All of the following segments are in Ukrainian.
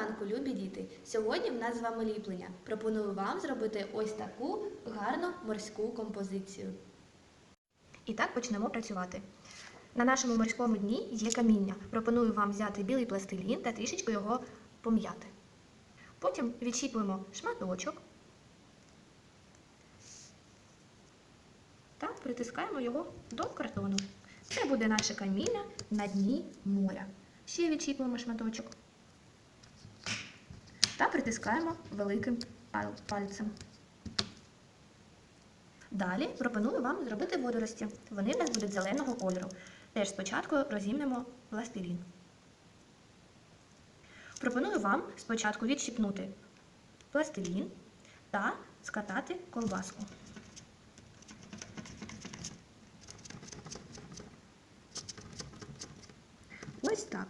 ранку, любі діти! Сьогодні в нас з вами ліплення. Пропоную вам зробити ось таку гарну морську композицію. І так почнемо працювати. На нашому морському дні є каміння. Пропоную вам взяти білий пластилін та трішечки його пом'яти. Потім відчіпуємо шматочок та притискаємо його до картону. Це буде наше каміння на дні моря. Ще відчіпуємо шматочок та притискаємо великим пальцем. Далі пропоную вам зробити водорості. Вони в нас будуть зеленого кольору. Теж спочатку розімнемо пластилін. Пропоную вам спочатку відщипнути пластилін та скатати колбаску. Ось так.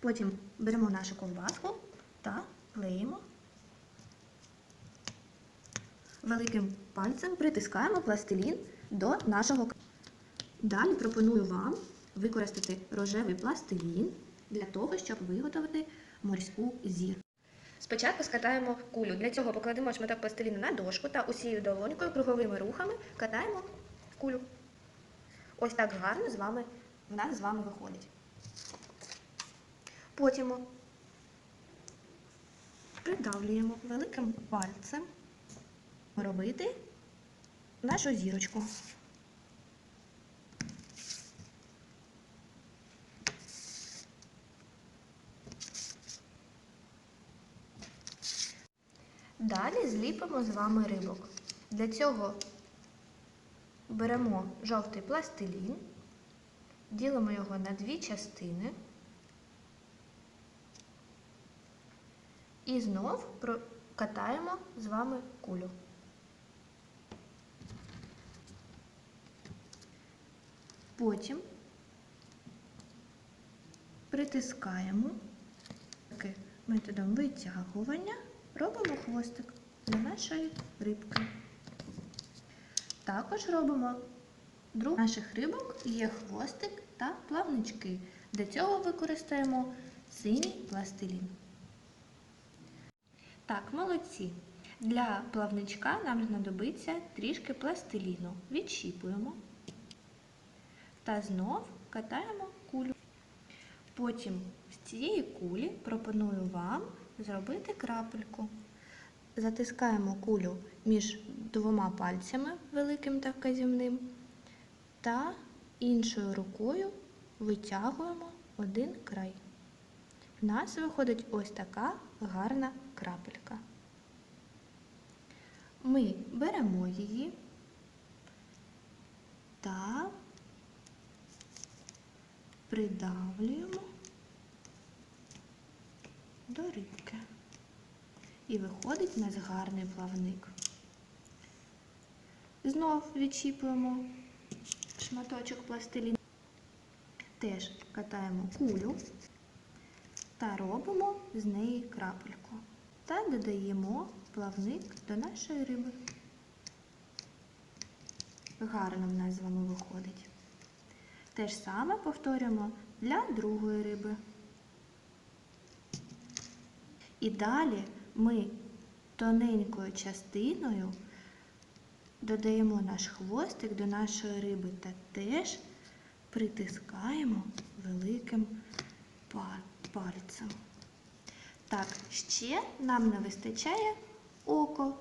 Потім беремо нашу ковбаску та клеїмо. Великим пальцем притискаємо пластилін до нашого. к- Далі пропоную вам використати рожевий пластилін для того, щоб виготовити морську зір. Спочатку скатаємо кулю. Для цього покладемо шматок пластиліну на дошку та усією долонькою круговими рухами катаємо кулю. Ось так гарно з вами, в нас з вами виходить. Потім придавлюємо великим пальцем робити нашу зірочку. Далі зліпимо з вами рибок. Для цього беремо жовтий пластилін, ділимо його на дві частини. І знов катаємо з вами кулю. Потім притискаємо методом витягування, робимо хвостик для нашої рибки. Також робимо друг наших рибок є хвостик та плавнички. Для цього використаємо синій пластилін. Так, молодці. Для плавничка нам знадобиться трішки пластиліну. Відщіпуємо та знов катаємо кулю. Потім з цієї кулі пропоную вам зробити крапельку. Затискаємо кулю між двома пальцями, великим та вказівним, та іншою рукою витягуємо один край. В нас виходить ось така гарна крапелька. Ми беремо її та придавлюємо до рибки. І виходить у нас гарний плавник. Знов відчіпуємо шматочок пластиліну. Теж катаємо кулю та робимо з неї крапельку. Та додаємо плавник до нашої риби. Гарно в нас з вами виходить. Те ж саме повторюємо для другої риби. І далі ми тоненькою частиною додаємо наш хвостик до нашої риби та теж притискаємо великим пальцем. Так, ще нам не вистачає око.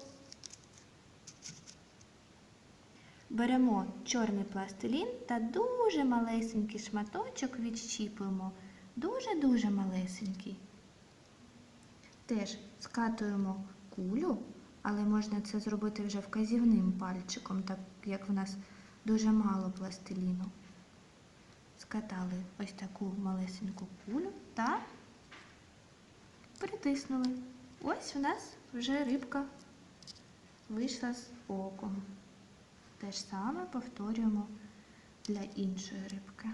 Беремо чорний пластилін та дуже малесенький шматочок відщіпуємо. Дуже-дуже малесенький. Теж скатуємо кулю, але можна це зробити вже вказівним пальчиком, так як в нас дуже мало пластиліну. Скатали ось таку малесеньку кулю та притиснули. Ось у нас вже рибка вийшла з оком. Те ж саме повторюємо для іншої рибки.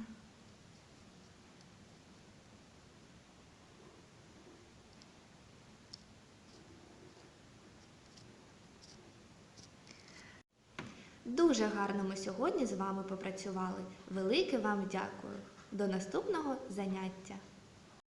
Дуже гарно ми сьогодні з вами попрацювали. Велике вам дякую. До наступного заняття!